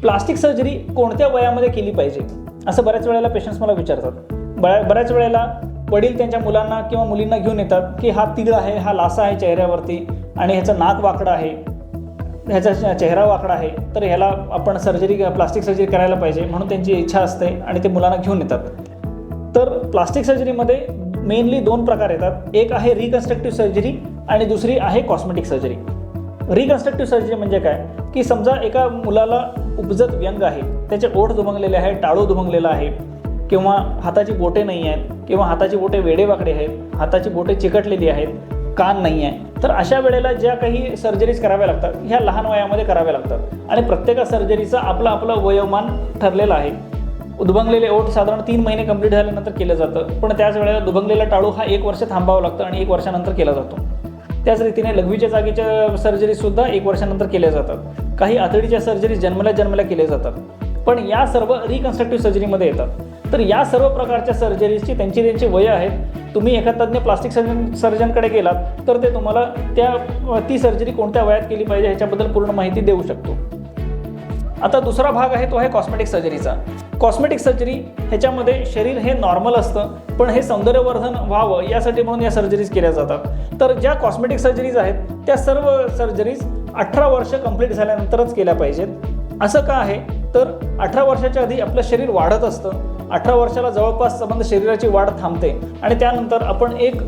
Plastic surgery कोणत्या वयामध्ये केली पाहिजे? असं बऱ्याच वेळेला पेशंट्स मला विचारतात. बऱ्या बऱ्याच वेळेला वडील त्यांच्या मुलांना किंवा मुलींना घेऊन येतात की हा तीळ आहे हा लासा आहे चेहऱ्यावरती आणि ह्याचं नाक वाकडं आहे ह्याचा चेहरा वाकडा आहे तर ह्याला आपण सर्जरी प्लास्टिक सर्जरी करायला पाहिजे म्हणून त्यांची इच्छा असते आणि ते मुलांना घेऊन येतात. तर प्लास्टिक सर्जरीमध्ये मेनली दोन प्रकार येतात. एक आहे रिकन्स्ट्रक्टिव्ह सर्जरी आणि दुसरी आहे कॉस्मेटिक सर्जरी रिकन्स्ट्रक्टिव्ह सर्जरी म्हणजे काय? की समजा एका मुलाला उपजत व्यंग आहे. त्याचे ओठ दुभंगलेले आहे टाळू दुभंगलेला आहे. किंवा हाताची बोटे नाही आहेत किंवा हाताची बोटे वेडेवाकडे आहेत हाताची बोटे चिकटलेली आहेत कान नाही आहे. तर अशा वेळेला ज्या काही सर्जरीज कराव्या लागतात ह्या लहान वयामध्ये कराव्या लागतात. आणि प्रत्येका सर्जरीचं आपलं आपलं वयोमान ठरलेलं आहे. दुभंगलेले ओठ साधारण तीन महिने कंप्लीट झाल्यानंतर केलं जातं. पण त्याच वेळेला दुभंगलेला टाळू हा एक वर्ष थांबावं लागतं आणि एक वर्षानंतर केला जातो. त्याच रीतीने लघवीच्या जागेच्या सर्जरीसुद्धा एक वर्षानंतर केल्या जातात. काही आतडीच्या सर्जरी जन्मल्या जन्मल्या केल्या जातात. पण या सर्व रिकन्स्ट्रक्टिव्ह सर्जरीमध्ये येतात. तर या सर्व प्रकारच्या सर्जरीजची त्यांची त्यांची वय आहेत. तुम्ही एका तज्ज्ञ प्लास्टिक सर्जन सर्जनकडे गेलात तर ते तुम्हाला त्या ती सर्जरी कोणत्या वयात केली पाहिजे ह्याच्याबद्दल पूर्ण माहिती देऊ शकतो. आता दुसरा भाग आहे तो आहे कॉस्मेटिक सर्जरीचा कॉस्मेटिक सर्जरी ह्याच्यामध्ये शरीर हे नॉर्मल असतं पण हे सौंदर्यवर्धन व्हावं यासाठी म्हणून या सर्जरीज केल्या जातात. तर ज्या कॉस्मेटिक सर्जरीज आहेत त्या सर्व सर्जरीज अठरा वर्ष कंप्लीट झाल्यानंतरच केल्या पाहिजेत. असं का आहे? तर अठरा वर्षाच्या आधी आपलं शरीर वाढत असतं. अठरा वर्षाला जवळपास संबंध शरीराची वाढ थांबते. आणि त्यानंतर आपण एक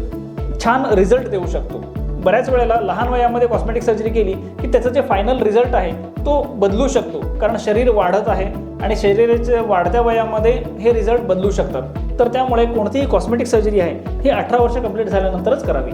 छान रिझल्ट देऊ शकतो. बऱ्याच वेळेला लहान वयामध्ये कॉस्मेटिक सर्जरी केली की त्याचं जे फायनल रिझल्ट आहे तो बदलू शकतो. कारण शरीर वाढत आहे आणि शरीराच्या वाढत्या वयामध्ये हे रिझल्ट बदलू शकतात. तर त्यामुळे कोणतीही कॉस्मेटिक सर्जरी आहे ही अठरा वर्ष कंप्लीट झाल्यानंतरच करावी.